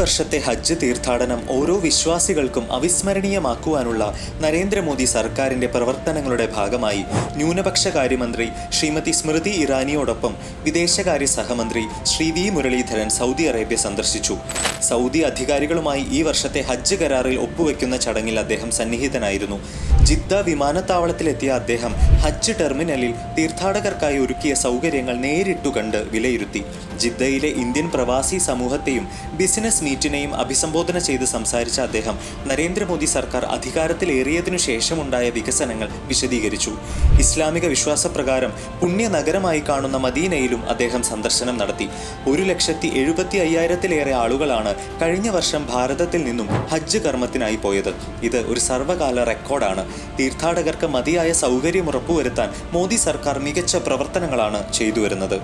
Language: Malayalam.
വർഷത്തെ ഹജ്ജ് തീർത്ഥാടനം ഓരോ വിശ്വാസികൾക്കും അവിസ്മരണീയമാക്കുവാനുള്ള നരേന്ദ്രമോദി സർക്കാരിന്റെ പ്രവർത്തനങ്ങളുടെ ഭാഗമായി ന്യൂനപക്ഷ കാര്യമന്ത്രി ശ്രീമതി സ്മൃതി ഇറാനിയോടൊപ്പം വിദേശകാര്യ സഹമന്ത്രി Shri V Muraleedharan Saudi Arabia സന്ദർശിച്ചു. സൗദി അധികാരികളുമായി ഈ വർഷത്തെ ഹജ്ജ് കരാറിൽ ഒപ്പുവെക്കുന്ന ചടങ്ങിൽ അദ്ദേഹം സന്നിഹിതനായിരുന്നു. ജിദ്ദ വിമാനത്താവളത്തിലെത്തിയ അദ്ദേഹം ഹജ്ജ് ടെർമിനലിൽ തീർത്ഥാടകർക്കായി ഒരുക്കിയ സൗകര്യങ്ങൾ നേരിട്ടു കണ്ട് വിലയിരുത്തി. ജിദ്ദയിലെ ഇന്ത്യൻ പ്രവാസി സമൂഹത്തെയും ബിസിനസ് മീറ്റിനെയും അഭിസംബോധന ചെയ്ത് സംസാരിച്ച അദ്ദേഹം നരേന്ദ്രമോദി സർക്കാർ അധികാരത്തിലേറിയതിനു ശേഷമുണ്ടായ വികസനങ്ങൾ വിശദീകരിച്ചു. ഇസ്ലാമിക വിശ്വാസപ്രകാരം പുണ്യ നഗരമായി കാണുന്ന മദീനയിലും അദ്ദേഹം സന്ദർശനം നടത്തി. ഒരു ലക്ഷത്തി എഴുപത്തി അയ്യായിരത്തിലേറെ ആളുകളാണ് കഴിഞ്ഞ വർഷം ഭാരതത്തിൽ നിന്നും ഹജ്ജ് കർമ്മത്തിനായി പോയത്. ഇത് ഒരു സർവകാല റെക്കോർഡാണ്. തീർത്ഥാടകർക്ക് മതിയായ സൗകര്യം ഉറപ്പുവരുത്താൻ മോദി സർക്കാർ മികച്ച പ്രവർത്തനങ്ങളാണ് ചെയ്തു വരുന്നത്